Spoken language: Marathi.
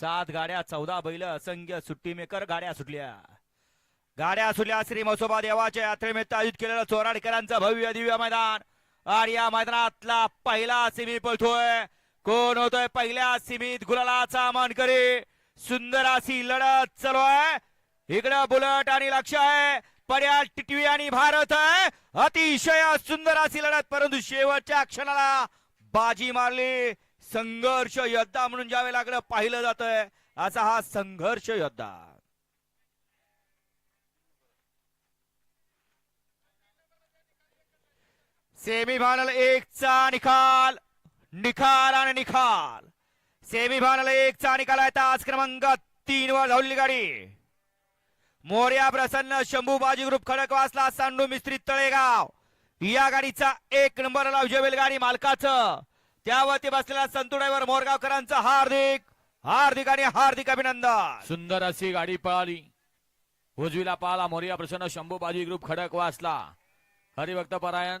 सात गाड्या चौदा बैल असंख्य सुट्टी मेकर गाड्या सुटल्या. गाड्या सुटल्या श्री मसोबा देवाच्या यात्रेनिमित्त आयोजित केलेलं चोराडकरांचं भव्य दिव्य मैदान. आणि या मैदानातला पहिला सिमी पळतोय. कोण होतोय पहिल्या सीमीत गुलालाचा मानकरी सुंदर अशी लढत चालू आहे. इकडं बुलट आणि लक्ष आहे. पर्याय टिटवी आणि भारत आहे. अतिशय सुंदर अशी लढत परंतु शेवटच्या क्षणाला बाजी मारली. संघर्ष योद्धा म्हणून ज्यावे लागलं पाहिलं जातंय. असा हा संघर्ष योद्धा. सेमीफायनल एक चा निकाल निकाल आणि निकाल सेमीफायनल एक चा निकाल आहे तास क्रमांक तीन वर धावलेली गाडी. मोर्या प्रसन्न शंभू बाजी ग्रुप खडकवासला सांडू मिस्त्री तळेगाव. या गाडीचा एक नंबर लावजेवेल गाडी मालकाचं. त्यावरती बसलेला संतू ड्रायव्हर मोरगावकरांचं हार्दिक हार्दिक आणि हार्दिक अभिनंदन. सुंदर अशी गाडी पळाली. उजवीला पाला मोरिया प्रसन्न शंभू बाजी ग्रुप खडक वाचला हरिभक्त परायण.